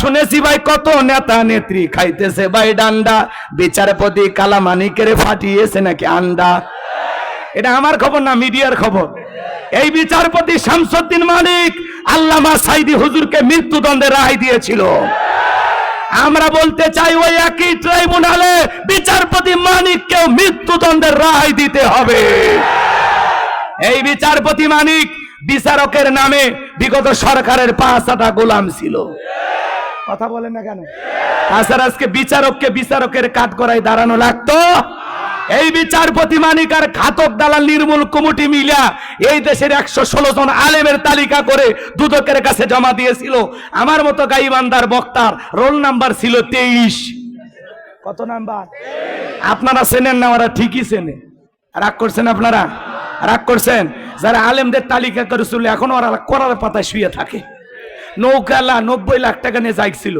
শুনেছি ভাই, কত নেতা নেত্রী খাইতেছে ভাই ডান্ডা। বিচারপতি কালামানিকের ফাটিয়েছে নাকি আন্ডা? এটা আমার খবর না, মিডিয়ার খবর? এই বিচারপতি শামসুদ্দিন মালিক আল্লামা সাইদি হুজুরকে মৃত্যুদণ্ডের রায় দিয়েছিল। আমরা বলতে চাই ওই একই ট্রাইব্যুনালে বিচারপতি মানিককেও মৃত্যুদণ্ডের রায় দিতে হবে। এই বিচারপতি মানিক বিচারকের নামে বিগত সরকারের পাঁচটা গোলাম ছিল। কথা বলেন না কেন? তাছাড়া আজকে বিচারককে বিচারকের কাঠ করায় দাঁড়ানো লাগতো। এই বিচারপতি মানিক আর ঘাতক দালাল নির্মূল কমিটি মিলা এই দেশের একশো ষোলো জন আলেমের তালিকা করে দুদকের কাছে জমা দিয়েছিল। আমার মতো গাইবান্দার বক্তার রোল নাম্বার ছিল তেইশ। কত নাম্বার? আপনারা চেনেন না ওরা ঠিকই চেনে। রাগ করছেন আপনারা? রাগ করছেন? যারা আলেমদের তালিকা করে করেছিল এখন ওরা করার পাতায় শুয়ে থাকে। নৌকালা নব্বই লাখ টাকা নিয়ে যাইছিল।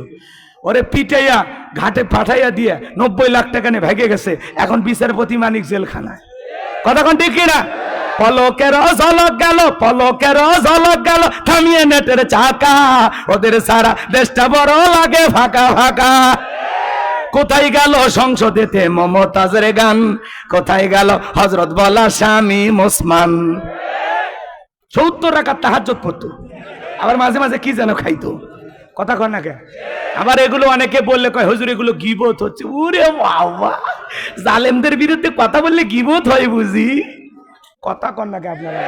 ওরে পিটাইয়া, ঘাটে পাঠাইয়া দিয়ে নব্বই লাখ টাকা নিয়ে ভেগে গেছে। এখন বিচারপতি মানিক জেলখানায়। কতক্ষণ ঠিক না পলকের ঝলক গেল, পলকের ঝলক গেল, থামিয়ে নেটের চাকা। ওদের সারা দেশটা বড় লাগে ফাঁকা ফাঁকা। কোথায় গেল সংসদেতে মমতাজের গান? কোথায় গেল হজরত বলা স্বামী মুসমান সত্তর টাকা তাহাজ্জত পড়তো। আবার মাঝে মাঝে কি যেন খাইতো কথা কর না কে আবার এগুলো অনেকে বললে কয়, হুজুর, এগুলো গিবত হচ্ছে। উরে বাবা! জালেমদের বিরুদ্ধে কথা বললে গিবত হয় বুঝি? কথা কর না কে আপনারা?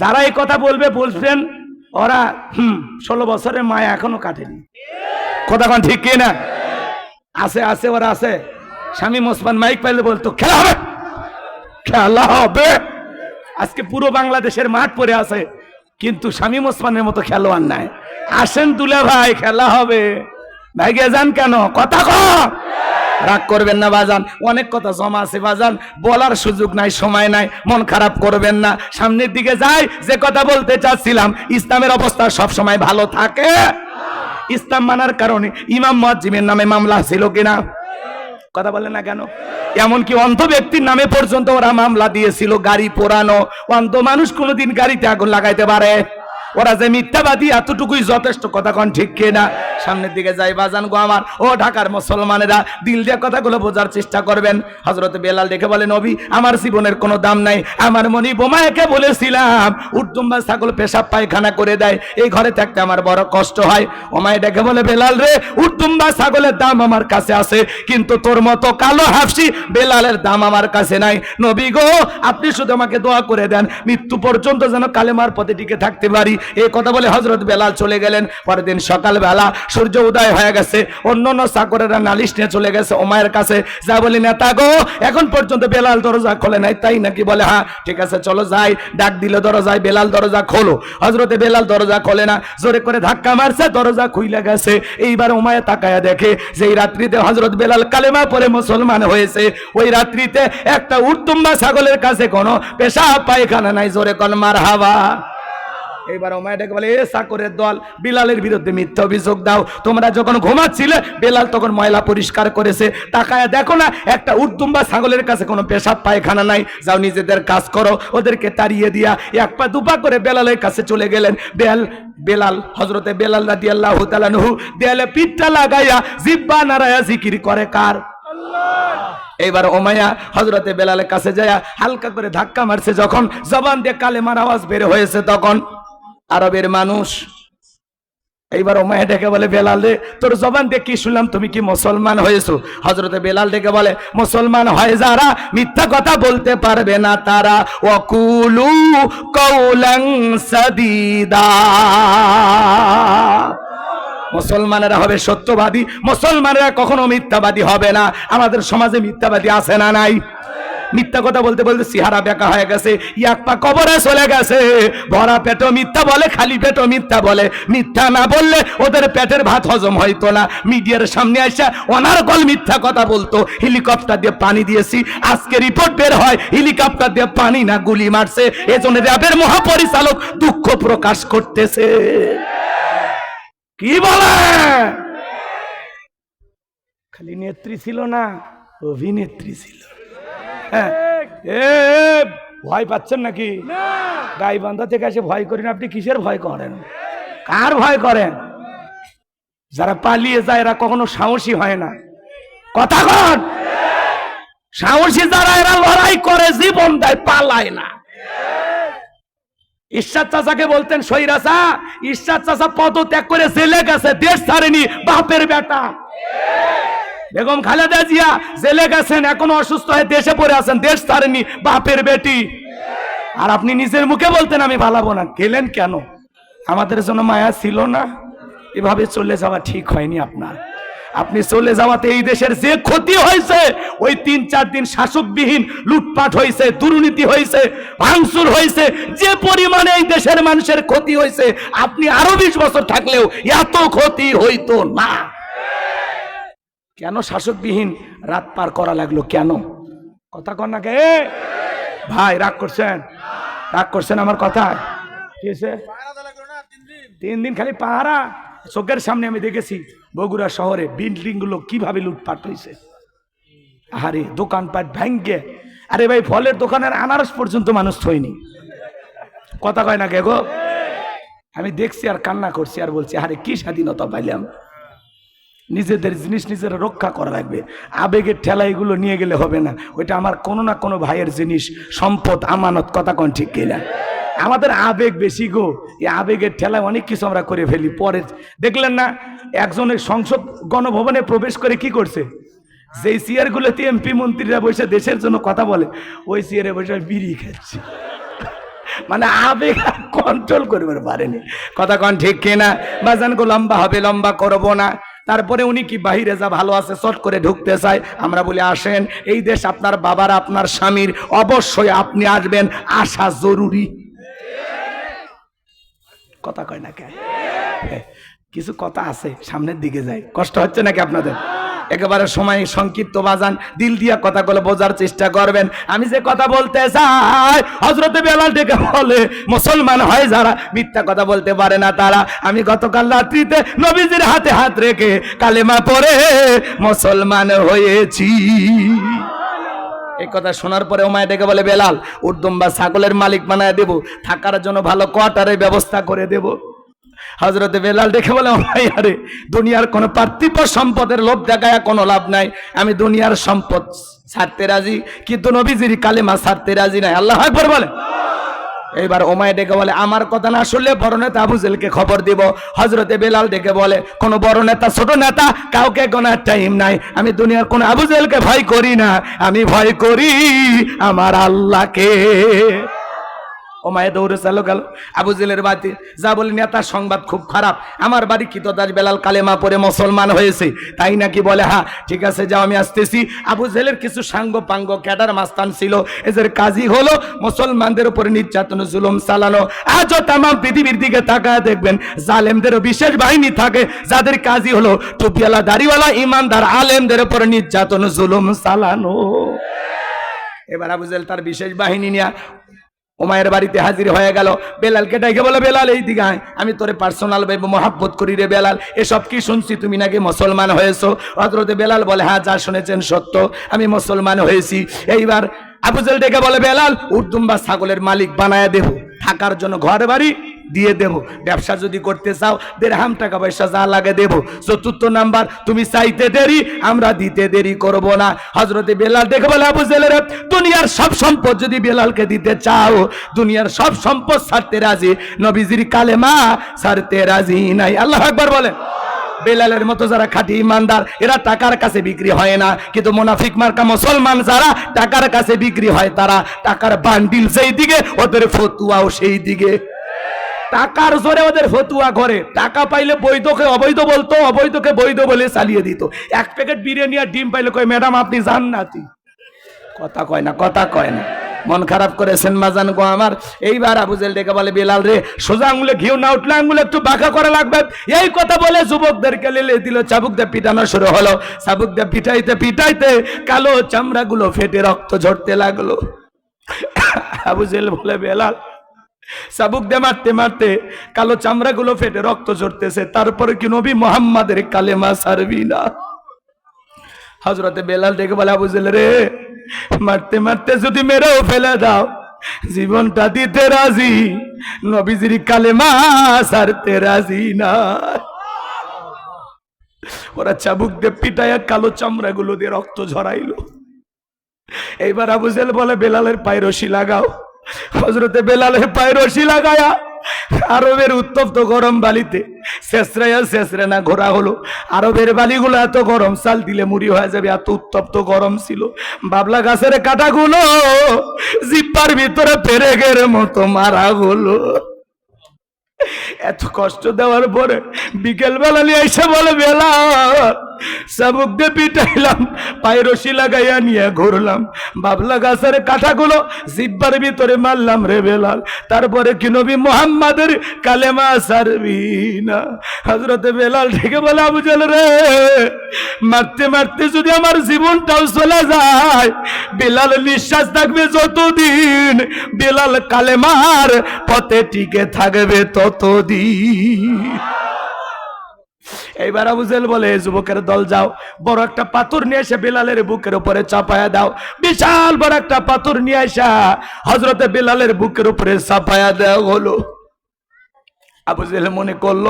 যারা এই কথা বলবে বলছেন, ওরা, হুম, ষোলো বছরের মায়া এখনও কাটেনি। কথা কন ঠিক কি না? আছে আছে, ওরা আছে। স্বামী মোসমান মাইক পাইলে বলতো, খেলা হবে। খেলা হবে। আজকে পুরো বাংলাদেশের মাঠ পড়ে আছে। কিন্তু শামীম ওসমানের মতো খেলোয়াড় নাই। আসেন তুলে ভাই, খেলা হবে। ভাইগে যান কেন? কথা ক। রাগ করবেন না, বাজান। অনেক কথা জমা আছে, বাজান। বলার সুযোগ নাই, সময় নাই, মন খারাপ করবেন না। সামনের দিকে যাই, যে কথা বলতে চাচ্ছিলাম, ইসলামের অবস্থা সব সময় ভালো থাকে। ইসলাম মানার কারণে ইমাম মুয়াজ্জিমের নামে মামলা ছিল কিনা? কথা বলে না কেন? এমনকি অন্ধ ব্যক্তির নামে পর্যন্ত ওরা মামলা দিয়েছিল, গাড়ি পোড়ানো। অন্ধ মানুষ কোনোদিন গাড়িতে আগুন লাগাইতে পারে? ওরা যে মিথ্যাবাদী, এতটুকুই যথেষ্ট, কথা কন ঠিক না সামনের দিকে যাই বাজান গো আমার। ও ঢাকার মুসলমানেরা, দিল দিয়ে কথাগুলো বোঝার চেষ্টা করবেন। হজরত বেলাল দেখে বলে, নবী, আমার জীবনের কোনো দাম নাই। আমার মনি বোমায়কে বলেছিলাম উর্দুম্বা ছাগল পেশাব পায়খানা করে দেয়। এই ঘরে থাকতে আমার বড় কষ্ট হয়। ওমায় ডেকে বলে, বেলাল রে উর্দুম্বা ছাগলের দাম আমার কাছে আছে, কিন্তু তোর মতো কালো হাফসি বেলালের দাম আমার কাছে নাই। নবী গো, আপনি শুধু আমাকে দোয়া করে দেন, মৃত্যু পর্যন্ত যেন কালেমার পথে টিকে থাকতে পারি। এই কথা বলে হজরত বেলাল চলে গেলেন। পরের দিন সকালবেলা সূর্য উদয় হয়ে গেছে। অন্য অন্য চাকরেরা নালিশ নিয়ে চলে গেছে। ওমায়ের কাছে যা বলি, নেতা গো, এখন পর্যন্ত বেলাল দরজা খোলে নাই। তাই নাকি বলে হ্যাঁ ঠিক আছে, চলো যাই। ডাক দিলে, দরজায়, বেলাল দরজা খোলো। হজরতে বেলাল দরজা খোলে না, জোরে করে ধাক্কা মারছে, দরজা খুইলে গেছে। এইবার ওমায় তাকায়া দেখে যে এই রাত্রিতে হজরত বেলাল কালেমা পরে মুসলমান হয়েছে, ওই রাত্রিতে একটা উত্তুম্বা ছাগলের কাছে কোনো পেশা পায়খানা নাই। জোরে কোন মার হাওয়া এইবার ওমায় ডেকে বলে এ সাকরের দল বিলালের বিরুদ্ধে মিথ্যা অভিযোগ দাও। তোমরা যখন ঘুমাচ্ছিলে বেলাল তখন ময়লা পরিষ্কার করেছে। তাকায় দেখো না একটা উর্দুম্বা ছাগলের কাছে কোনো পেশাব পায়খানা নাই। যাও নিজেদের কাজ করো ওদেরকে তাড়িয়ে দিয়া এক পা দুপা করে বেলালের কাছে চলে গেলেন। বেল বেলাল হজরতে বেলাল রাদি আল্লাহ তালানহু দেয়ালে পিঠটা লাগাইয়া জিব্বা নারায়া জিকির করে কার? এইবার ওমায়া হজরতে বেলালের কাছে যায় হালকা করে ধাক্কা মারছে যখন জবান দিয়ে কালেমার আওয়াজ বের হয়েছে তখন। আরবের মানুষ। এইবার ওমায়া ডেকে বলে, বেলাল রে, তোর জবান দিয়ে কি শুনলাম? তুমি কি মুসলমান হয়েছো? হজরতে বেলাল ডেকে বলে, মুসলমান হয় যারা, মিথ্যা কথা বলতে পারবে না তারা। ওয়াকুলু কৌলাং সাদিদা। মুসলমানেরা হবে সত্যবাদী, মুসলমানেরা কখনো মিথ্যাবাদী হবে না। আমাদের সমাজে মিথ্যাবাদী আছে না নাই? মিথ্যা কথা বলতে বলতে সিহারা বেকা হয়ে গেছে। এক পা কবরে চলে গেছে। ভরা পেটো মিথ্যা বলে, খালি পেটো মিথ্যা বলে। মিথ্যা না বললে ওদের পেটের ভাত হজম হইতো না। মিডিয়ার সামনে আসা অনার্গল মিথ্যা কথা বলতো। হেলিকপ্টার দিয়ে পানি দিয়েছি, আজকে রিপোর্ট বের হয়, হেলিকপ্টার দিয়ে পানি না গুলি মারছে। এজন্য র্যাবের মহাপরিচালক দুঃখ প্রকাশ করতেছে। কি বলে? খালি নেত্রী ছিল না, অভিনেত্রী ছিল। ভয় পাচ্ছেন নাকি? গাইবান্ধা থেকে এসে ভয় করেন আপনি কিসের ভয় করেন? কার ভয় করেন? যারা পালিয়ে যায় এরা কখনো সাহসী হয় না। কথা কন। সাহসী যারা এরা লড়াই করে জীবন দেয় পালায় না। ঈশ্বর চাচাকে বলতেন সৈরাসা ঈশ্বর চাচা পদত্যাগ করে জেলে গেছে দেশ ছাড়েনি বাপের বেটা। বেগম খালেদা জিয়া জেলে গেছেন, এখনও অসুস্থ হয়ে দেশে পড়ে আছেন, দেশ ছাড়েনি, বাপের বেটি। আর আপনি নিজের মুখে বলতেন, আমি ভালাবো না। গেলেন কেন? আমাদের জন্য মায়া ছিল না। এভাবে চলে যাওয়া ঠিক হয়নি আপনার। আপনি চলে যাওয়াতে এই দেশের যে ক্ষতি হয়েছে, ওই তিন চার দিন শাসকবিহীন লুটপাট হয়েছে, দুর্নীতি হয়েছে, ভাঙচুর হয়েছে, যে পরিমাণে এই দেশের মানুষের ক্ষতি হয়েছে, আপনি আরও বিশ বছর থাকলেও এত ক্ষতি হইতো না। কেন শাসকবিহীন রাত পার করা লাগল কেন? কথা কর না কে? ভাই, রাগ করছেন? রাগ করছেন আমার কথা কি হয়েছে? তিন দিন খালি পাহারা? চোখের সামনে আমি দেখেছি বগুড়া শহরে বিল্ডিংগুলো কীভাবে লুটপাট হয়েছে। আরে দোকানপাট ভ্যাঙ্গে আরে ভাই, ফলের দোকানের আনারস পর্যন্ত মানুষ থইনি। কথা কয় না কে গো? আমি দেখছি আর কান্না করছি আর বলছি আরে কি স্বাধীনতা পাইলাম? নিজেদের জিনিস নিজেরা রক্ষা করা লাগবে। আবেগের ঠেলা এগুলো নিয়ে গেলে হবে না। ওইটা আমার কোনো না কোনো ভাইয়ের জিনিস। সম্পদ, আমানত, কথা কোন ঠিক কিনা? আমাদের আবেগ বেশি গো। এই আবেগের ঠেলায় অনেক কিছু আমরা করে ফেলি। পরে দেখলেন না? একজনের সংসদ গণভবনে প্রবেশ করে কি করছে? যেই চেয়ারগুলোতে এমপি মন্ত্রীরা বসে দেশের জন্য কথা বলে, ওই চেয়ারে বসে বিড়ি খাচ্ছে। মানে আবেগ কন্ট্রোল করবে পারেনি। কথা কন ঠিক কিনা? বাজান গো লম্বা হবে, লম্বা করব না। তারপরে উনি কি বাহিরে যা ভালো আছে চট করে ঢুকতে চায়? আমরা বলি আসেন এই দেশ আপনার বাবার আপনার স্বামীর অবশ্যই আপনি আসবেন। আসা জরুরি। কথা কয় না কে হ্যাঁ, কিছু কথা আছে সামনের দিকে যায় কষ্ট হচ্ছে নাকি আপনাদের? একেবারে সময় সংক্ষিপ্ত বাজান, দিল দিয়া কথাগুলো বোঝার চেষ্টা করবেন। আমি যে কথা বলতে চাই হজরতে বেলাল ডেকে বলে, মুসলমান হয় যারা, মিথ্যা কথা বলতে পারে না তারা। আমি গতকাল রাত্রিতে নবীজির হাতে হাত রেখে কালেমা পরে মুসলমান হয়েছি। এই কথা শোনার পরে ওমায় ডেকে বলে, বেলাল, উর্দুম বা ছাগলের মালিক বানায় দেব, থাকার জন্য ভালো কোয়ার্টারের ব্যবস্থা করে দেব। হজরতে বেলাল দেখে বলে ভাই, আরে দুনিয়ার কোনো পার্থিব সম্পদের লোভ দেখায় কোনো লাভ নাই। আমি দুনিয়ার সম্পদ ছাড়তে রাজি, কিন্তু নবীজির কালেমা ছাড়তে রাজি নাই। আল্লাহ একবার বলে এইবার ওমায় ডেকে বলে, আমার কথা না শুনলে বড় নেতা আবু জেলকে খবর দিব। হজরতে বেলাল ডেকে বলে, কোন বড় নেতা, ছোট নেতা কাউকে গোনার টাইম নাই। আমি দুনিয়ার কোন আবু জেলকে ভয় করি না। আমি ভয় করি আমার আল্লাহকে। ও মায়ে দৌড়ে চালো গেল। আবু জেলের বাড়িতে যা বলি নেতার সংবাদ খুব খারাপ। আমার বাড়ি কিতদাস বেলাল কালেমা পরে মুসলমান হয়েছে? তাই নাকি বলে হ্যাঁ ঠিক আছে, যাও, আমি আসতেছি। আবু জেলের কিছু সাঙ্গ পাঙ্গ ক্যাডার মাস্তান ছিল। এদের কাজই হলো মুসলমানদের উপরে নির্যাতন, জুলুম চালানো। আজও তাম পৃথিবীর দিকে তাকায় দেখবেন, জালেমদেরও বিশেষ বাহিনী থাকে। যাদের কাজই হলো টুপিওয়ালা, দাড়িওয়ালা, ইমানদার, আলেমদের উপরে নির্যাতন, জুলুম চালানো। এবার আবু জেল তার বিশেষ বাহিনী নিয়ে ওমায়ের বাড়িতে হাজির হয়ে গেল। বেলালকে ডাইকে বলে, বেলাল এই আয়। আমি তোরে পার্সোনাল ভাই মহাব্বত করি রে বেলাল। এসব কি শুনছি? তুমি নাকি মুসলমান হয়েছো? হজরতে বেলাল বলে হ্যাঁ যা শুনেছেন সত্য। আমি মুসলমান হয়েছি। এইবার আবুজেল ডেকে বলে, বেলাল উর্দুম্বা ছাগলের মালিক বানায় দেব। থাকার জন্য ঘর বাড়ি দিয়ে দেব। ব্যবসা যদি করতে চাও, দেড়হাম টাকা পয়সা যা লাগে দেব। চতুর্থ নাম্বার, তুমি চাইতে দেরি, আমরা দিতে দেরি করব না। হজরতে বেলাল দেখে বলে আবু জেলের? দুনিয়ার সব সম্পদ যদি বেলালকে দিতে চাও, দুনিয়ার সব সম্পদ ছাড়তে রাজি। নবীজির কালেমা ছাড়তে রাজি নাই। আল্লাহ একবার বলেন। বেলালের মতো যারা খাঁটি ইমানদার, এরা টাকার কাছে বিক্রি হয় না। কিন্তু মোনাফিক মার্কা মুসলমান যারা, টাকার কাছে বিক্রি হয় তারা। টাকার বান্ডিল সেই দিকে, ওদের ফতুয়াও সেই দিকে। টাকার জোরে ওদের ফতুয়া করে টাকা পাইলে বৈধকে অবৈধ বলতো, অবৈধকে বৈধ বলে চালিয়ে দিত। এক প্যাকেট বিরিয়ানি আর ডিম পাইলে কই ম্যাডাম, আপনি জান নাতি কথা কয় না, কথা কয় না। মন খারাপ করেছেন মাজান গো আমার। এইবার আবুজেল ডেকে বলে, বেলাল রে, সোজা আঙুলে ঘিউ না, উঠলে আঙুলে একটু বাঁকা করা লাগবে। এই কথা বলে যুবকদেরকে লেলে দিল চাবুক দিয়ে পিটানো শুরু হলো। চাবুক দিয়ে পিটাইতে পিটাইতে কালো চামড়াগুলো ফেটে রক্ত ঝরতে লাগল। আবুজেল বলে, বেলাল চাবুক দিয়ে মারতে মারতে কালো চামড়াগুলো ফেটে রক্ত ঝরতেছে। তারপরে কি নবী মোহাম্মদের কালেমা সারবি না? হজরতে বেলাল ডেকে বলে, আবু রে, মারতে মারতে যদি মেরেও ফেলে দাও, জীবনটা দিতে রাজি, নবীজির কালেমা সারতে রাজি না। ওরা চাবুক দিয়ে পিটাইয়া কালো চামড়া গুলো দিয়ে রক্ত ঝরাইলো। এইবার আবু জেল বলে, বেলালের পায়ে রশি লাগাও। হজরতে বেলালের পায়ে রশি লাগায়া আরবের উত্তপ্ত গরম বালিতে শেষরাইয়া শেষরে না ঘোরা হলো। আরবের বালিগুলো এত গরম সাল দিলে মুড়ি হয়ে যাবে, এত উত্তপ্ত গরম ছিল। বাবলা গাছের কাটাগুলো জিপ্পার ভিতরে পেরেগের মতো মারা হলো। এত কষ্ট দেওয়ার পরে বিকেল বেলা নিয়ে এসে বলে, বেলা চাবুক দিয়ে পিটাইলাম পায়ে রশি লাগাইয়া নিয়ে ঘুরলাম, বাবলা গাছের কাঠাগুলো জিব্বার ভিতরে মারলাম রে বেলাল, তারপরে কি নবী মোহাম্মদের কালেমা সারবি না? হজরতে বেলাল থেকে বলে আবুজাল রে, মারতে মারতে যদি আমার জীবনটাও চলে যায় বেলাল নিঃশ্বাস থাকবে যতদিন। বেলাল কালেমার পথে টিকে থাকবে ততদিন। এইবার আবুজেল বলে যুবকের দল যাও, বড় একটা পাথর নিয়ে এসে বেলালের বুকের উপরে চাপায়া দাও। বিশাল বড় একটা পাথর নিয়ে আসা হজরতে বেলালের বুকের উপরে চাপায়া দেওয়া হলো। আবু জেহেল মনে করল,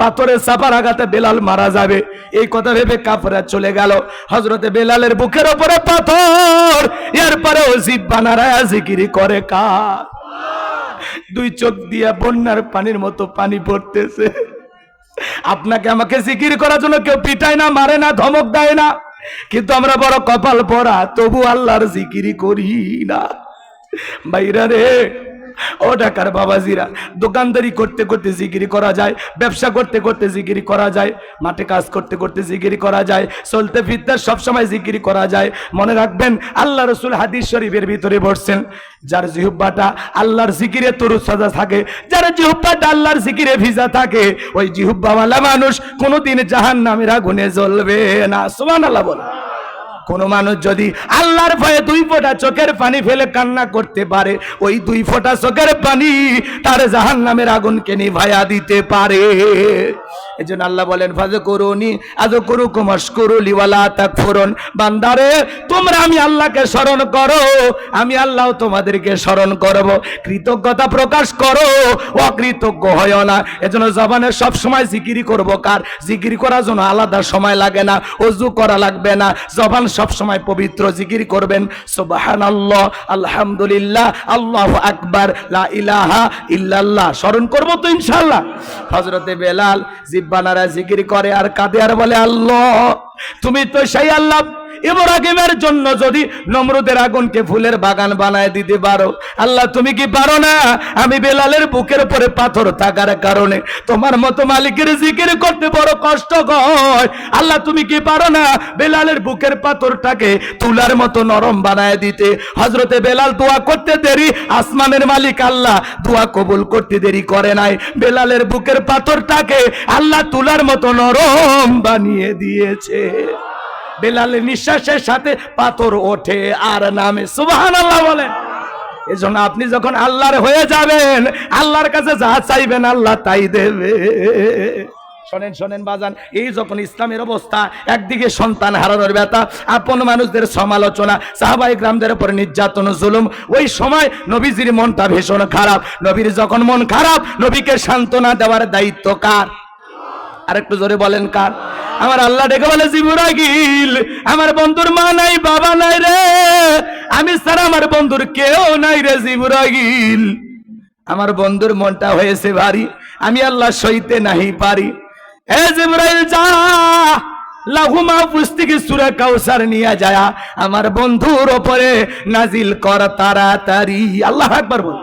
পাথরের চাপার আঘাতে বেলাল মারা যাবে। এই কথা ভেবে কাফরা চলে গেল। হজরতে বেলালের বুকের ওপরে পাথর। এরপরে ও জিব্বা নারায়া জিকিরি করে কা দুই চোখ দিয়া বন্যার পানির মতো পানি পড়তেছে। আপনাকে আমাকে জিকির করার জন্য কেউ পিটায় না, মারে না, ধমক দেয় না। কিন্তু আমরা বড় কপাল পরা, তবু আল্লাহর জিকিরি করি না। বাইরা রে ও ঢাকার বাবাজিরা, দোকানদারি করতে করতে জিগিরি করা যায়, ব্যবসা করতে করতে জিগিরি করা যায়, মাঠে কাজ করতে করতে জিগিরি করা যায়, চলতে ফিরতে সবসময় জিগিরি করা যায়। মনে রাখবেন, আল্লাহ রসুল হাদিস শরীফের ভিতরে বসছেন যার জিহুব্বাটা আল্লাহর জিকিরে তরু সাজা থাকে, যার জিহুব্বাটা আল্লাহর জিকিরে ভিজা থাকে, ওই জিহুব্বাওয়ালা মানুষ কোনোদিন জাহান নামের আগুনে জ্বলবে না। সুমান আল্লাহ বলে কোন মানুষ যদি আল্লাহর ভয়ে দুই ফোঁটা চোখের পানি ফেলে কান্না করতে পারে, ওই দুই ফোঁটা চোখের পানি তার জাহান নামের আগুনকে নিভাইয়া দিতে পারে। এই জন্য আল্লাহ বলেন ফাজে করুনি আজ করু কুমাস করু লিওয়ালা তাক ফোরন বান্দারে, তোমরা আমি আল্লাহকে স্মরণ করো, আমি আল্লাহ তোমাদেরকে স্মরণ করব। কৃতজ্ঞতা প্রকাশ করো, অকৃতজ্ঞ হয় না। এজন্য জবানে সব সময় জিকিরি করব কার? জিকির করার জন্য আলাদা সময় লাগে না, অজু করা লাগবে না। জবান সব সময় পবিত্র জিকির করবেন সোবাহান আল্লাহ আলহামদুলিল্লাহ, আল্লাহ আকবর, লা ইলাহা ইল্লাল্লাহ। স্মরণ করব তো ইনশাল্লাহ হজরতে বেলাল জিব্বানারা জিকির করে আর কাঁদে আর বলে, আল্লাহ, তুমি তো সেই আল্লাহ ইব্রাহিমের জন্য যদি নমরুদের আগুনকে ফুলের বাগান বানায় দিতে পারো। আল্লাহ, তুমি কি পারো না? আমি বেলালের বুকের উপরে পাথর থাকার কারণে তোমার মতো মালিকের জিকির করতে বড় কষ্ট হয়। আল্লাহ, তুমি কি পারো না বেলালের বুকের পাথরটাকে তুলার মতো নরম বানায় দিতে? হজরতে বেলাল দোয়া করতে দেরি, আসমানের মালিক আল্লাহ দোয়া কবুল করতে দেরি করে নাই। বেলালের বুকের পাথরটাকে আল্লাহ তুলার মতো নরম বানিয়ে দিয়েছে। বেলালের নিঃশ্বাসের সাথে পাথর ওঠে আর নামে। সুবাহান আল্লাহ বলেন। এজন্য আপনি যখন আল্লাহর হয়ে যাবেন, আল্লাহর কাছে যা চাইবেন আল্লাহ তাই দেবে। শোনেন শোনেন বাজান, এই যখন ইসলামের অবস্থা, একদিকে সন্তান হারানোর ব্যথা, আপন মানুষদের সমালোচনা সাহাবাই গ্রামদের উপরে নির্যাতন, জুলুম, ওই সময় নবীজির মনটা ভীষণ খারাপ। নবীর যখন মন খারাপ, নবীকে সান্ত্বনা দেওয়ার দায়িত্ব কার? আরেকটু জোরে বলেন কার? আমার আল্লাহ ডেকে বলে জিবুরাগিল আমার বন্ধুর মা নাই, বাবা নাই রে। আমি সারা আমার বন্ধুর কেউ নাই রে জিবুরাগিল আমার বন্ধুর মনটা হয়েছে ভারী, আমি আল্লাহ সইতে নাহি পারি। এ জিবরাইল, যা। লাহুমা পুস্তিকে সুরা কাউসার নিয়ে যায়। আমার বন্ধুর ওপরে নাজিল কর তাড়াতাড়ি। আল্লাহ একবার বল।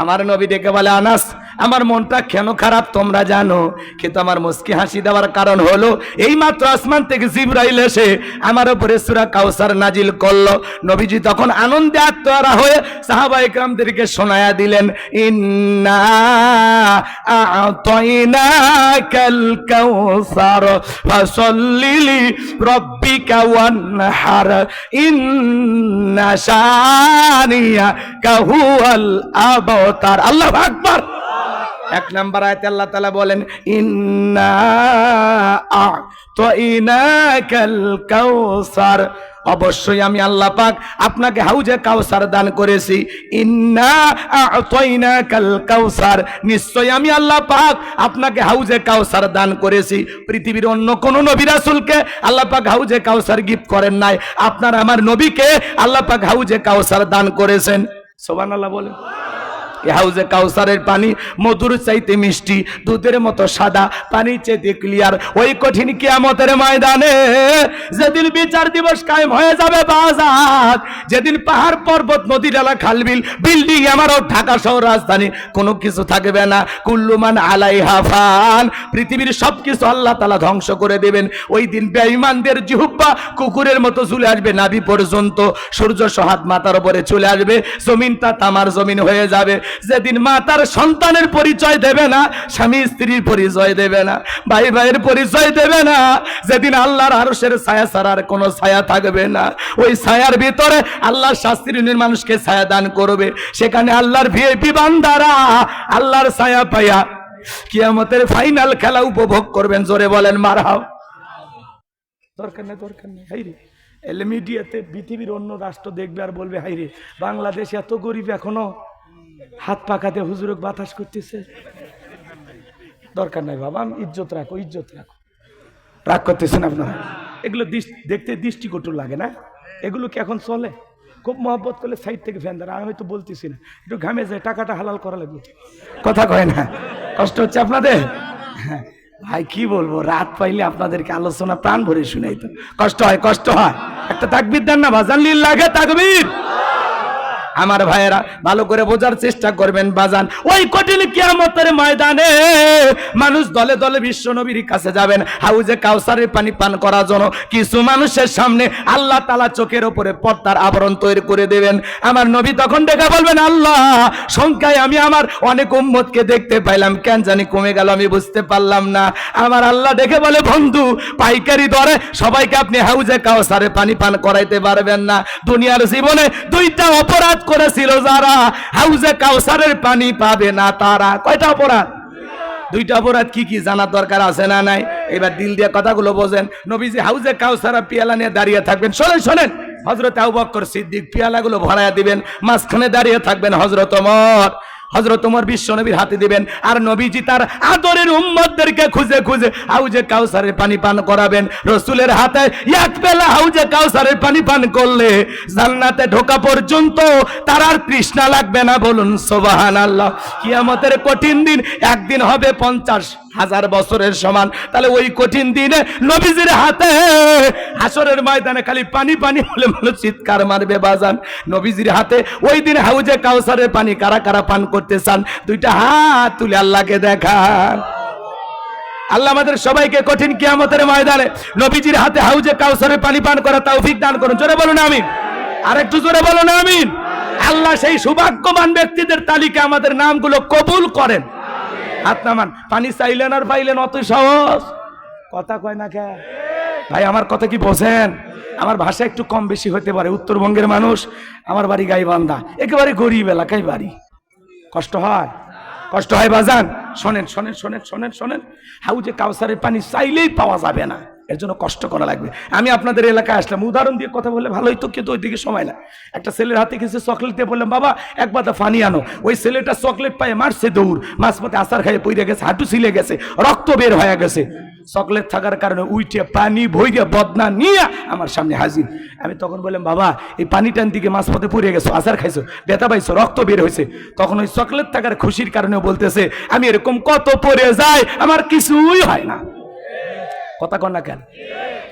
আমার নবী ডেকে বলে, আনাস আমার মনটা কেন খারাপ তোমরা জানো? কিন্তু আমার মুস্কি হাসি দেওয়ার কারণ হলো এই মাত্র আসমান থেকে জিব্রাইল এসে আমার উপরে সুরা কাউসার নাজিল করল। নবীজি তখন আনন্দে আত্মহারা হয়ে সাহাবা ইকরামদেরকে শোনায়া দিলেন, ইন্না আ'তাইনাকাল কাউসার ফাসাল্লি লিরাব্বিকা ওয়ানহার, ইন্না শানিয়াকা হুয়াল আবতার। আল্লাহু আকবার! এক নাম্বার আয়াতে আল্লাহ তাআলা বলেন, ইন্না আ'তাইনাকাল কাউসার অবশ্যই আমি আল্লাহ পাক আপনাকে হাউজে কাউসার দান করেছি। ইন্না আ'তাইনাকাল কাউসার নিশ্চয় আমি আল্লাহ পাক আপনাকে হাউজে কাউসার দান করেছি। পৃথিবীর অন্য কোন নবী রাসূলকে আল্লাহ পাক হাউজে কাউসার গিফট করেন নাই। আপনার আমার নবীকে আল্লাহ পাক হাউজে কাউসার দান করেছেন। সুবহানাল্লাহ বলেন। এই হাউজে কাউসারের পানি, মধুর চাইতে মিষ্টি, দুধের মতো সাদা পানি চাইতে ক্লিয়ার ওই কঠিন কিয়ামতের ময়দানে যেদিন বিচার দিবস কায়েম হয়ে যাবে বাজার, যেদিন পাহাড়, পর্বত, নদী ডালা খালবিল বিল্ডিং আমারও ঢাকা শহর রাজধানী, কোনো কিছু থাকবে না। কুল্লুমান আলাই হাফান পৃথিবীর সব কিছু আল্লাহ তালা ধ্বংস করে দেবেন। ওই দিন বেঈমানদের জিহুব্বা কুকুরের মতো চলে আসবে নাভি পর্যন্ত। সূর্য সহাত মাথার উপরে চলে আসবে, জমিনটা তামার জমিন হয়ে যাবে। যেদিন মা তার সন্তানের পরিচয় দেবে না, স্বামী স্ত্রীর পরিচয় দেবে না, ভাই ভাইয়ের পরিচয় দেবে না, যেদিন আল্লাহর আরশের ছায়া ছাড়ার কোনো ছায়া থাকবে না। ওই ছায়ার ভিতরে আল্লাহর শাস্ত্রীয় মানুষকে ছায়া দান করবে। সেখানে আল্লাহর ভিআইপি বান্দারা আল্লাহর ছায়া পাইয়া কিয়ামতের ফাইনাল খেলা উপভোগ করবেন। জোরে বলেন মারহাও দরকার নেই দরকার নেই। হাই রে এলে মিডিয়াতে পৃথিবীর অন্য রাষ্ট্র দেখবে আর বলবে, হাই রে, বাংলাদেশ এত গরিব এখনও। হাত পাকাতে হুজুরক বাতাস করতেছে। দরকার নাই বাবা, আমি ইজ্জত রাখো ইজ্জত রাখো। রাগ করতেছেন আপনারা? এগুলো দেখতে দৃষ্টিকটু লাগে না? এগুলো কি এখন চলে? খুব মহব্বত করলে সাইড থেকে ফ্যান দেয় আমি হয়তো বলতেছি না। একটু ঘামে যায়, টাকাটা হালাল করা লাগবে। কথা কয় না, কষ্ট হচ্ছে আপনাদের? হ্যাঁ ভাই, কি বলব, রাত পাইলে আপনাদেরকে আলোচনা প্রাণ ভরে শুনাই তো কষ্ট হয় কষ্ট হয়। একটা তাকবির দেন না ভাজান লাগে তাকবির। আমার ভাইয়েরা, ভালো করে বোঝার চেষ্টা করবেন, বাজান। ওই কঠিন কিয়ামতের ময়দানে মানুষ দলে দলে বিশ্ব নবীর কাছে যাবেন। হাউজে কাউসারের পানি পান করার জন্য কিছু মানুষের সামনে আল্লাহ তালা চোখের ওপরে পর্দার আবরণ তৈরি করে দেবেন। আমার নবী তখন দেখে বলবেন, আল্লাহ, সংখ্যায় আমি আমার অনেক উম্মতকে দেখতে পাইলাম। কেন জানি কমে গেল, আমি বুঝতে পারলাম না। আমার আল্লাহ দেখে বলে, বন্ধু, পাইকারি দরে সবাইকে আপনি হাউজে কাউসারে পানি পান করাইতে পারবেন না। দুনিয়ার জীবনে দুইটা অপরাধ করেছিল যারা, হাউজে কাউসারের পানি পাবে না তারা। কয়টা অপরাধ? দুইটা অপরাধ কি কি জানার দরকার আছে না নাই? এবার দিল দিয়ে কথাগুলো বোঝেন। নবীজি হাউজে কাউসারা পিয়ালা নিয়ে দাঁড়িয়ে থাকবেন। শোনেন শোনেন। হজরত আবু বক্কর সিদ্দিক পিয়ালাগুলো ভরাইয়া দিবেন। মাঝখানে দাঁড়িয়ে থাকবেন হজরত ওমর। হজরত ওমর বিশ্ব নবীর হাতে দিবেন। আর নবীজি তার আদরের উম্মতদেরকে খুঁজে খুঁজে হাউজে কাউসারের পানি পান করাবেন। রসুলের হাতে এক বেলা হাউজে কাউসারের পানি পান করলে জান্নাতে ঢোকা পর্যন্ত তার আর তৃষ্ণা লাগবে না বলুন সোবাহান আল্লাহ কিয়ামতের কঠিন দিন, একদিন হবে পঞ্চাশ হাজার বছরের সমান। তাহলে ওই কঠিন দিনে নবীজির হাতে হাসরের ময়দানে খালি পানি পানি বলে মানুষ চিৎকার মারবে বাজান। নবীজির হাতে ওই দিন হাউজে কাউসারের পানি কারা কারা পান করতে চান? দুইটা হাত তুলে আল্লাহকে দেখান। আল্লাহ আমাদের সবাইকে কঠিন কিয়ামতের ময়দানে নবীজির হাতে হাউজে কাউসারের পানি পান করা তৌফিক দান করুন। জোরে বলুন আমিন। আর একটু জোরে বলুন আমিন। আল্লাহ সেই সৌভাগ্যবান ব্যক্তিদের তালিকা আমাদের নামগুলো কবুল করেন। হাত নামান। পানি চাইলেন আর পাইলেন, অত সহজ। কথা কয় না কে? ভাই, আমার কথা কি বোঝেন? আমার ভাষা একটু কম বেশি হতে পারে। উত্তরবঙ্গের মানুষ আমার বাড়ি গাইবান্ধা। একেবারে গরিব এলাকায় বাড়ি। কষ্ট হয়? কষ্ট হয় বাজান? শোনেন শোনেন শোনেন শোনেন শোনেন। হাউজে কাউসারের পানি চাইলেই পাওয়া যাবে না। এর জন্য কষ্ট করা লাগবে। আমি আপনাদের এলাকায় আসলাম। উদাহরণ দিয়ে কথা বললে ভালোই তো, কিন্তু ওইদিকে সময় না। একটা ছেলের হাতে কিছু চকলেট দিয়ে বললাম, বাবা, এক বাদা ফানি আনো। ওই ছেলেটা চকলেট পায়ে মারছে দৌড়, মাঝপথে আসার খাইয়ে পইরে গেছে, হাঁটু ছিলে গেছে, রক্ত বের হয়ে গেছে। চকলেট থাকার কারণে উইটে পানি ভইরে বদনা নিয়ে আমার সামনে হাজির। আমি তখন বললাম, বাবা, এই পানিটান দিকে মাঝপথে পড়ে গেছো আচার খাইছো, ব্যথা পাইছো, রক্ত বের হয়েছে তখন ওই চকলেট থাকার খুশির কারণে বলতেছে, আমি এরকম কত পড়ে যাই, আমার কিছুই হয় না। কথা কন না কেন?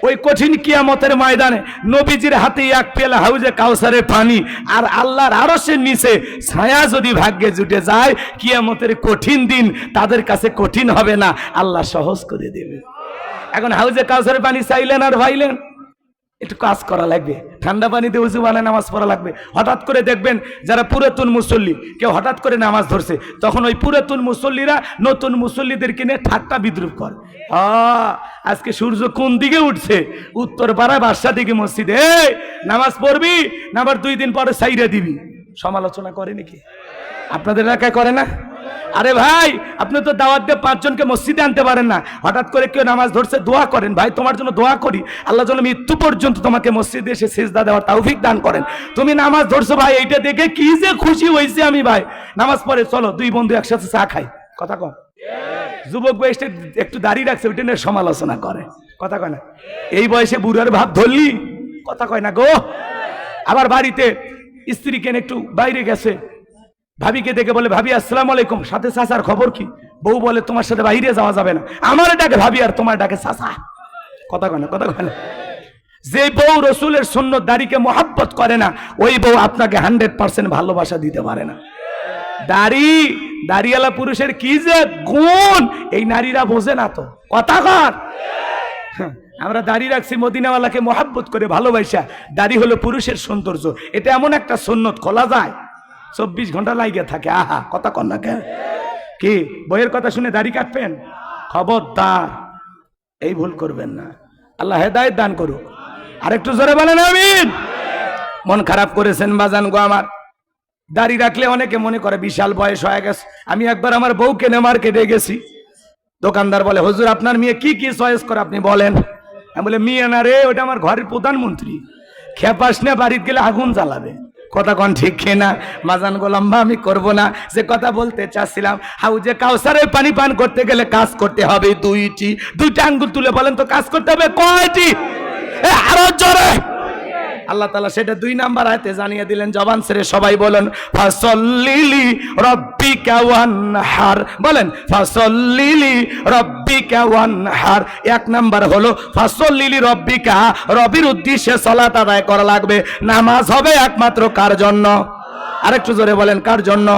ওই কঠিন কিয়ামতের ময়দানে নবীজির হাতে এক পেলা হাউজে কাউসারের পানি আর আল্লাহর আরসের নিচে ছায়া যদি ভাগ্যে জুটে যায়, কিয়ামতের কঠিন দিন তাদের কাছে কঠিন হবে না। আল্লাহ সহজ করে দেবে। এখন হাউজে কাউসারের পানি চাইলেন আর ভাইলেন একটু কাজ করা লাগবে। ঠান্ডা পানিতে উজু বানায় নামাজ পড়া লাগবে। হঠাৎ করে দেখবেন যারা পুরাতন মুসল্লি, কেউ হঠাৎ করে নামাজ ধরছে, তখন ওই পুরাতন মুসল্লিরা নতুন মুসল্লিদের কিনে ঠাট্টা বিদ্রুপ করে। আজকে সূর্য কোন দিকে উঠছে? উত্তর পাড়ায় বাসা দিকে মসজিদে। নামাজ পড়বি না আবার দুই দিন পরে সাইরে দিবি। সমালোচনা করে নাকি? আপনাদের এলাকায় করে না? আরে ভাই, আপনি তো দাওয়াত দিয়ে পাঁচজনকে মসজিদে আনতে পারেন না। হঠাৎ করে কেউ নামাজ ধরছে, দোয়া করেন। ভাই, তোমার জন্য দোয়া করি। আল্লাহ যেন মৃত্যু পর্যন্ত তোমাকে মসজিদে এসে সেজদা দেওয়ার তৌফিক দান করেন। তুমি নামাজ ধরছো ভাই, এইটা দেখে কি যে খুশি হয়েছে আমি ভাই। নামাজ পড়ে, চলো, দুই বন্ধু একসাথে চা খাই। কথা কম যুবক বয়সে একটু দাঁড়িয়ে রাখছে, ওইটা নিয়ে সমালোচনা করে। কথা কয় না? এই বয়সে বুড়ার ভাব ধরলি? কথা কয় না গো? আবার বাড়িতে স্ত্রী কেন একটু বাইরে গেছে? ভাবিকে দেখে বলে ভাবি আসসালাম আলাইকুম। সাথে চাচার খবর কি? বউ বলে তোমার সাথে বাইরে যাওয়া যাবে না। আমার ডাকে ভাবি আর তোমার ডাকে চাচা। কথা কয় না কথা কয় না। যে বউ রসুলের শূন্য দাড়িকে মহাব্বত করে না ওই বউ আপনাকে হান্ড্রেড পার্সেন্ট ভালোবাসা দিতে পারে না। দাড়ি দাড়িওয়ালা পুরুষের কি যে গুণ এই নারীরা বোঝে না তো। কথা কর। হ্যাঁ, আমরা দাড়ি রাখছি মদিনাওয়ালাকে মহাব্বত করে ভালোবাসা। দাড়ি হলো পুরুষের সৌন্দর্য। এটা এমন একটা সুন্নত খোলা যায়। চব্বিশ ঘণ্টা লাগিয়ে থাকে। আহা, কথা কর না কে কি, বইয়ের কথা শুনে দাড়ি কাটবেন? খবরদার। এই ভুল করবেন না। আল্লাহ হেদায়ত দান করুক। আরেকটু জোরে বলেন, আমিন। মন খারাপ করেছেন বাজান গো আমার। দাড়ি রাখলে অনেকে মনে করে বিশাল বয়স হয়ে গেছে। আমি একবার আমার বউকে নে মার্কেটে গেছি। দোকানদার বলে, হুজুর, আপনার মেয়ে কি কি চয়েস করে আপনি বলেন? আমি বলে, মেয়ে না রে ওটা আমার ঘরের প্রধানমন্ত্রী। খেপাস না বাড়িতে গেলে আগুন জ্বালাবে। কথা কন ঠিক খেয়ে না মাজান গোলাম্বা আমি করব না। যে কথা বলতে চাচ্ছিলাম হাউজে কাউসারের পানি পান করতে গেলে কাজ করতে হবে দুইটি। দুইটা আঙ্গুল তুলে বলেন তো কাজ করতে হবে কয়টি? আরও জোরে। আল্লাহ তালা সেটা দুই নাম্বার হাতে জানিয়ে দিলেন, জবান সেরে সবাই বলেন, ফাসল্লিলি রব্বিকা ওয়ানহার। বলেন, ফাসল্লিলি রব্বিকা ওয়ানহার। এক নাম্বার হলো, ফাসল্লিলি রব্বিকা, রবির উদ্দেশ্যে সলাত আদায় করা লাগবে। নামাজ হবে একমাত্র কার জন্য? আরেকটু জোরে বলেন, কার জন্য?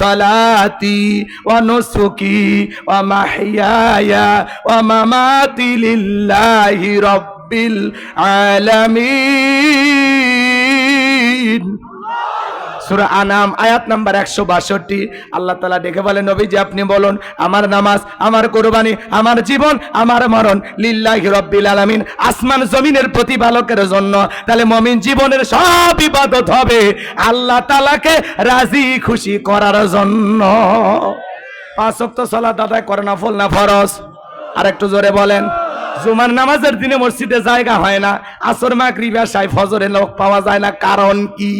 সলাতি সালাতি মামাতি রব্বিল আলামিন। সুরা আনাম, আয়াত নাম্বার একশো বাষট্টি। আল্লাহ তালা ডেকে বলে আপনি বলুন, আমার নামাজ, আমার কোরবানি, আমার জীবন, আমার মরণ লিল্লাহ রব্বিল আলামিন। আসমান জমিনের প্রতিপালকের জন্য। তাহলে মমিন জীবনের সব ইবাদত হবে আল্লাহ তালাকে রাজি খুশি করার জন্য। পাঁচ সপ্তাহ সলা দাদা করে না, ফল না ফরস আর একটু জোরে বলেন। জুমার নামাজের দিনে মসজিদে জায়গা হয় না। আসর মাগরিব আশায় ফজরে লোক পাওয়া যায় না। কারণ কি?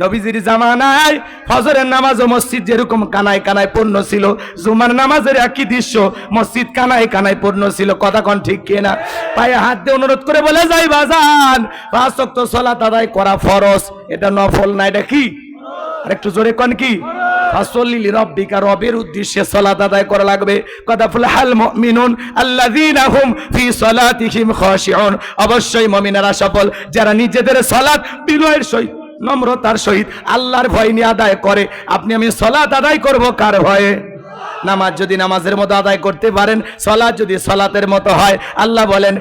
নবীজির জামানায় ফজরের নামাজ ও মসজিদ যেরকম কানায় কানায় পূর্ণ ছিল, জুমার নামাজের একই দৃশ্য মসজিদ কানায় কানায় পূর্ণ ছিল। কথা কোন ঠিক কিনা পায়ে হাত দিয়ে অনুরোধ করে বলে, যাই বাজান, পাঁচ সলাত আদায় করা ফরজ। এটা নফল না, এটা কি? আর একটু জোরে কন কি? ফাসল্লিলি রব্বিকা রবের উদ্দেশ্যে সালাত আদায় করা লাগবে। কথা ফুল হাল মুমিনুন আল্লাযীনা হুম ফি সালাতিহিম খাশিউন। অবশ্যই মুমিনেরা সফল। যারা নিজেদের সালাত বিনয়ের সহিত, নম্রতার সহিত আল্লাহর ভয় নিয়ে আদায় করে, আপনি আমি সালাত আদায় করব কার ভয়ে? নামাজ যদি নামাজের মতো আদায় করতে পারেন সলাৎ যদি সলাতের মতো হয়, আল্লাহ বলেন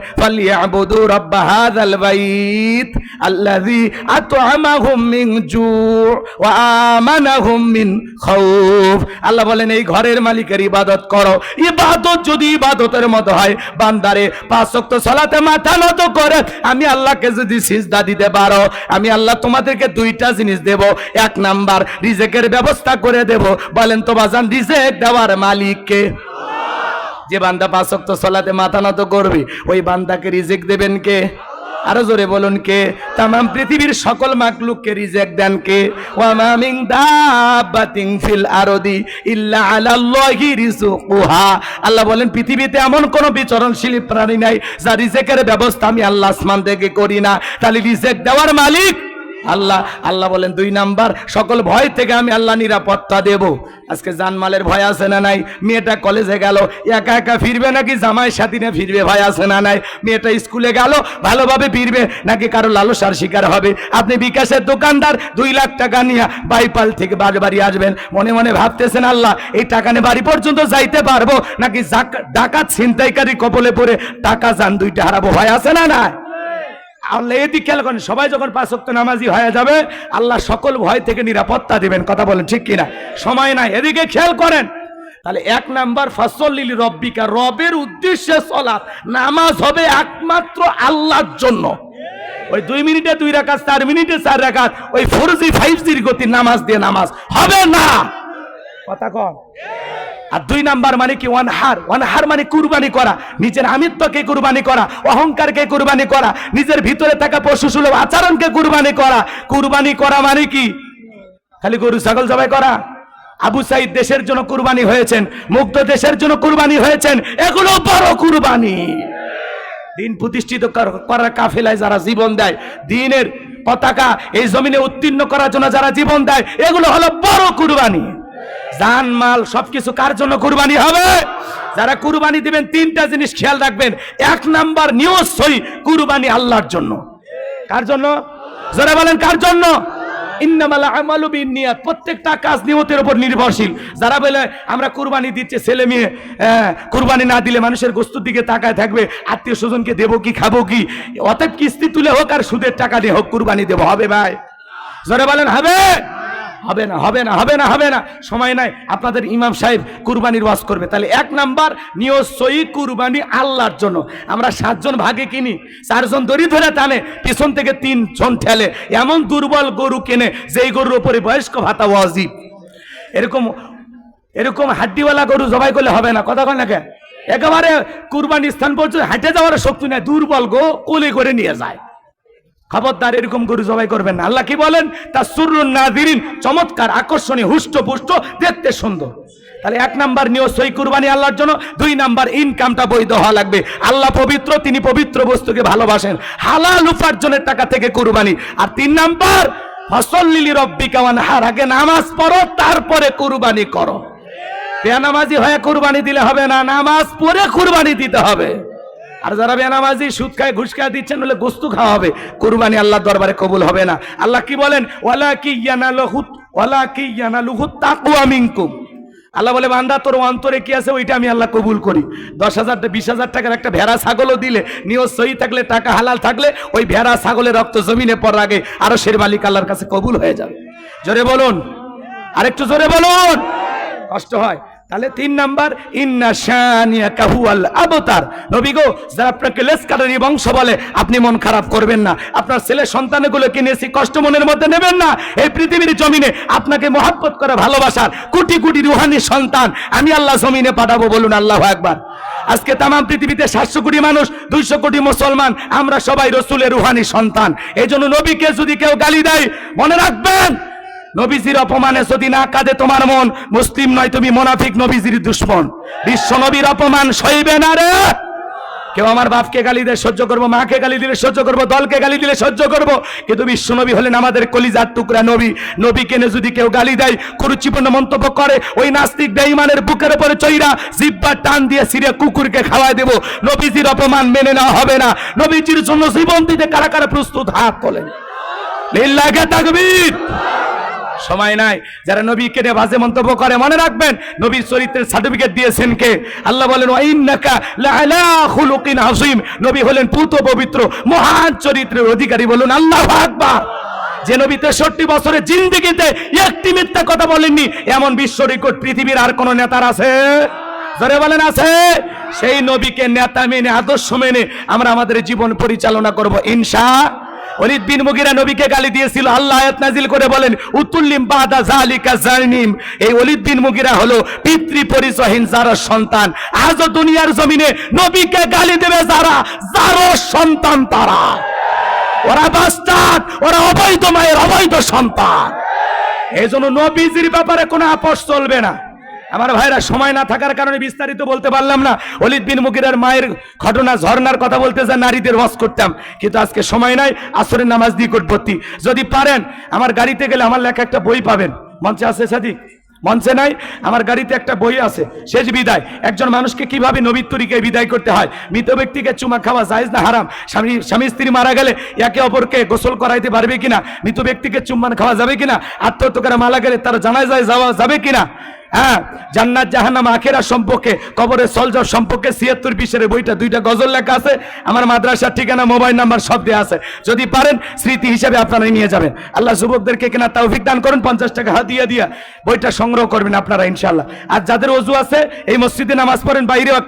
আল্লাহ বলেন, এই ঘরের মালিকের ইবাদত করো। ইবাদত যদি ইবাদতের মতো হয়, বান্দারে, পাঁচ ওয়াক্ত সালাতে মাথা নত করে, আমি আল্লাহকে যদি সিজদা দিতে পারো, আমি আল্লাহ তোমাদেরকে দুইটা জিনিস দেব। এক নাম্বার, রিজেকের ব্যবস্থা করে দেব। বলেন, তো বাজান, রিজেক দেওয়ার মালিককে। যে বান্দা পাঁচ ওয়াক্ত সালাতে মাথা নত করবে, ওই বান্দাকে রিজেক দেবেন কে? আরও জোরে বলুন কে? তাম পৃথিবীর সকল মাকলুককে রিজেক দেন কে? ওয়ামা মিন দাব্বাতিন ফিল আরদি ইল্লা আলাল্লাহি রিজকুহা আল্লাহ বলেন, পৃথিবীতে এমন কোন বিচরণশীল প্রাণী নাই যা রিজেকের ব্যবস্থা আমি আল্লাহ আসমান থেকে করি না। তাহলে রিজেক দেওয়ার মালিক আল্লাহ আল্লাহ বলেন দুই নাম্বার, সকল ভয় থেকে আমি আল্লাহ নিরাপত্তা দেব। আজকে জানমালের ভয় আছে না নাই? মেয়েটা কলেজে গেল, একা একা ফিরবে নাকি? জামাই সাথী ফিরবে ভয় আছে না নাই? মেয়েটা স্কুলে গেল, ভালোভাবে ফিরবে, নাকি কারও লালসার শিকার হবে? আপনি বিকাশের দোকানদার, দুই লাখ টাকা নিয়ে বাইপাল থেকে বাড়ি বাড়ি আসবেন। মনে মনে ভাবতেছেন, আল্লাহ, এই টাকা নিয়ে বাড়ি পর্যন্ত যাইতে পারব? নাকি ডাকাত, ছিনতাইকারী কপলে পড়ে টাকা যান, দুইটা হারাবো ভয় আছে না না আল্লাহ এদিক খেয়াল করেন, সবাই যখন পাঁচ ওয়াক্ত নামাজি হয়ে যাবে, আল্লাহ সকল ভয় থেকে নিরাপত্তা দিবেন, কথা বলেন ঠিক কিনা? সময় নাই, এদিকে খেয়াল করেন। তাহলে এক নাম্বার ফসলিল রব্বিকা, রবের উদ্দেশ্যে সলাৎ। নামাজ হবে একমাত্র আল্লাহর জন্য। ওই দুই মিনিটে দুই রাকাত, চার মিনিটে চার রাকাত, ওই ফোর জি ফাইভ জির গতি নামাজ দিয়ে নামাজ। হবে না। কথা কম। আর দুই নাম্বার মানে কি? ওয়ানহার ওয়ানহার মানে কুরবানি করা। নিজের আমিত্বকে কুরবানি করা, অহংকারকে কুরবানি করা, নিজের ভিতরে থাকা পশু সুলভ আচরণকে কুরবানি করা। কুরবানি করা মানে কি? খালি গরু, ছাগল জবাই করা। আবু সাইদ দেশের জন্য কুরবানি হয়েছেন মুক্ত দেশের জন্য কুরবানি হয়েছেন, এগুলো বড় কুরবানি। দিন প্রতিষ্ঠিত কর- করার কাফেলায় যারা জীবন দেয়, দিনের পতাকা এই জমিনে উত্তীর্ণ করার জন্য যারা জীবন দেয়, এগুলো হলো বড় কুরবানি। জান, মাল, সবকিছু কার জন্য কুরবানি হবে? যারা কুরবানি দিবেন, তিনটা জিনিস খেয়াল রাখবেন। এক নাম্বার নিয়সই কুরবানি আল্লাহর জন্য। কার জন্য? যারা বলেন, কার জন্য? প্রত্যেকটা কাজ নিয়তের নির্ভরশীল। যারা আমরা কুরবানি দিচ্ছে ছেলে মেয়ে কুরবানি না দিলে মানুষের গোস্তুর দিকে তাকায় থাকবে, আত্মীয় স্বজনকে দেবো কি, খাব কি? অতএব কিস্তি তুলে হোক আর সুদের টাকা দিয়ে হোক, কুরবানি দেবো। হবে ভাই? জোরে বলেন, হবে? হবে না হবে না হবে না হবে না। সময় নাই, আপনাদের ইমাম সাহেব কুরবানির ওয়াজ করবে। তাহলে এক নাম্বার নিয়সই কুরবানি আল্লাহর জন্য। আমরা সাতজন ভাগে কিনি, চারজন দড়ি ধরে টানে, পিছন থেকে তিন জন ঠেলে। এমন দুর্বল গরু কেনে, যেই গরুর উপরে বয়স্ক ভাতা ওয়াজিব। এরকম এরকম হাড্ডিওয়ালা গরু জবাই করলে হবে না, কথা কয় না কে? একেবারে কুরবানি স্থান পর্যন্ত হাঁটে যাওয়ার শক্তি নাই, দুর্বল গো, কোলে করে নিয়ে যায়। খবরদার এরকম গরু জবাই করবেন না। আল্লাহ কি বলেন? তা সুরুন নাদিরিন চমৎকার, আকর্ষণীয়, হুষ্ট পুষ্ট, দেখতে সুন্দর। তাহলে এক নাম্বার নিয়ে সই কুরবানি আল্লাহর জন্য, দুই নাম্বার ইনকামটা বৈধ হওয়া লাগবে। আল্লাহ পবিত্র, তিনি পবিত্র বস্তুকে ভালোবাসেন। হালাল উপার্জনের টাকা থেকে কুরবানি। আর তিন নাম্বার, ফসল লিলি রব্বিকা হার আগে নামাজ পড়ো, তারপরে কুরবানি করো। বেনামাজি হয়ে কুরবানি দিলে হবে না, নামাজ পড়ে কুরবানি দিতে হবে। আর যারা বেনামাজি, সুদ খায়, ঘুষ খায় দিচ্ছেন বলে গোস্তু খাওয়া হবে। কুরবানি আল্লাহ দরবারে কবুল হবে না। আল্লাহ কি বলেন? ওয়ালা কি ইয়ানালুহুত ওয়ালা কি ইয়ানালুহুত তাকওয়া মিনকুম। আল্লাহ বলে, বান্দা, তোর অন্তরে কি আছে, ওইটা আমি আল্লাহ কবুল করি। দশ হাজার বিশ হাজার টাকার একটা ভেড়া, ছাগলও দিলে, নিয়ত সহি থাকলে, টাকা হালাল থাকলে, ওই ভেড়া, ছাগলের রক্ত জমিনে পড়ার আগে আরও শের মালিক আল্লাহর কাছে কবুল হয়ে যাবে। জোরে বলুন। আরেকটু জোরে বলুন। কষ্ট হয়। তাহলে তিন নাম্বার, ইন্না শানিয়া কাহুয়াল আবতার। নবী গো, যারা আপনাকে লেসকাটারি বংশ বলে, আপনি মন খারাপ করবেন না। আপনার ছেলে সন্তানগুলো কিনেছি কষ্ট মনের মধ্যে নেবেন না। এই পৃথিবীর জমিনে আপনাকে মহাব্বত করে, ভালোবাসার কোটি কোটি রুহানি সন্তান আমি আল্লাহ জমিনে পাঠাবো। বলুন আল্লাহ একবার আজকে তাম পৃথিবীতে সাতশো কোটি মানুষ, দুইশো কোটি মুসলমান, আমরা সবাই রসুলের রুহানি সন্তান। এই জন্য নবীকে যদি কেউ গালি দেয়, মনে রাখবেন নবীজির অপমানে যদি না কাঁদে তোমার মন, মুসলিম নয়, তুমি মোনাফিক নবীজির দুশ্মন। বিশ্ব নবীর অপমান সইবে না রে। কেউ আমার বাপকে গালি দিয়ে সহ্য করব, মাকে গালি দিলে সহ্য করব, দলকে গালি দিলে সহ্য করব, কিন্তু বিশ্ব নবী হলেন আমাদের কলিজার টুকরা নবী। নবী কেনে যদি কেউ গালি দেয়, কুরুচিপূর্ণ মন্তব্য করে, ওই নাস্তিক বেঈমানের বুকের উপরে চৈরা জিব্বার টান দিয়ে সিরে কুকুরকে খাওয়াই দেব। নবীজির অপমান মেনে নেওয়া হবে না। নবীজির জন্য জীবন দিতে কারা কারা প্রস্তুত হাত তোলেন? লিল্লাহে তাকবীর। সময় নাই। যারা নবীকে নিয়ে বাজে মন্তব্য করে, মনে রাখবেন, নবীর চরিত্রের সার্টিফিকেট দিয়েছেন কে? আল্লাহ বলেন খুলুকিন নবী হলেন পুত পবিত্র, মহান চরিত্রের অধিকারী বলুন, আল্লাহু যে নবী তেষট্টি বছরের জিন্দিগিতে একটি মিথ্যা কথা বলেননি, এমন বিশ্ব রেকর্ড পৃথিবীর আর কোন নেতার আছে? জোরে বলেন, আছে? সেই নবীকে নেতা মেনে, আদর্শ মেনে আমরা আমাদের জীবন পরিচালনা করব, ইনশা ওলিদ বিন মুগিরা নবীকে গালি দিয়েছিল। আল্লাহ আয়াত নাজিল করে বলেন, উতুল্লিম বাদা জালিকা জালিম এই ওলিদ বিন মুগিরা হলো পিতৃ পরিচয়হীন যারা সন্তান। আজও দুনিয়ার জমিনে নবীকে গালি দেবে যারা, যারও সন্তান তারা। ওরা বাস্তাদ ওরা অবৈধ মায়ের অবৈধ সন্তান। এই জন্য নবীজির ব্যাপারে কোনো আপোষ চলবে না। আমার ভাইরা সময় না থাকার কারণে বিস্তারিত বলতে পারলাম না। অলিদ বিন মুগিরের মায়ের ঘটনা, ঝর্ণার কথা বলতে যা নারীদের ওয়াজ করতাম। কিন্তু আজকে সময় নাই, আসরের নামাজ দিয়ে ভর্তি যদি পারেন, আমার গাড়িতে গেলে আমার লেখা একটা বই পাবেন। মঞ্চে আছে সাদিক? মঞ্চে নাই, আমার গাড়িতে একটা বই আছে। শেষ বিদায়। একজন মানুষকে কীভাবে নবীর তরিকায় বিদায় করতে হয়? মৃত ব্যক্তিকে চুমা খাওয়া জায়েজ না হারাম? স্বামী স্বামী স্ত্রী মারা গেলে একে অপরকে গোসল করাইতে পারবে কিনা? মৃত ব্যক্তিকে চুম্বান খাওয়া যাবে কিনা? আত্মহত্যা মারা গেলে তারা জানায় যায় যাওয়া যাবে কিনা? হ্যাঁ জান্নাত, জাহান্নাম আখেরা সম্পর্কে, কবরে সলজব সম্পর্কে ছিয়াত্তর বিশের বইটা দুইটা গজল লেখা আছে, আমার মাদ্রাসার ঠিকানা, মোবাইল নাম্বার সব দেওয়া আছে। যদি পারেন, স্মৃতি হিসাবে আপনারা নিয়ে যাবেন। আল্লাহ যুবকদেরকে কেনা তৌফিক দান করুন, পঞ্চাশ টাকা হাতিয়া দিয়া বইটা সংগ্রহ করবেন আপনারা ইনশাল্লাহ আর যাদের অজু আছে, এই মসজিদে নামাজ পড়েন, বাইরেও একটা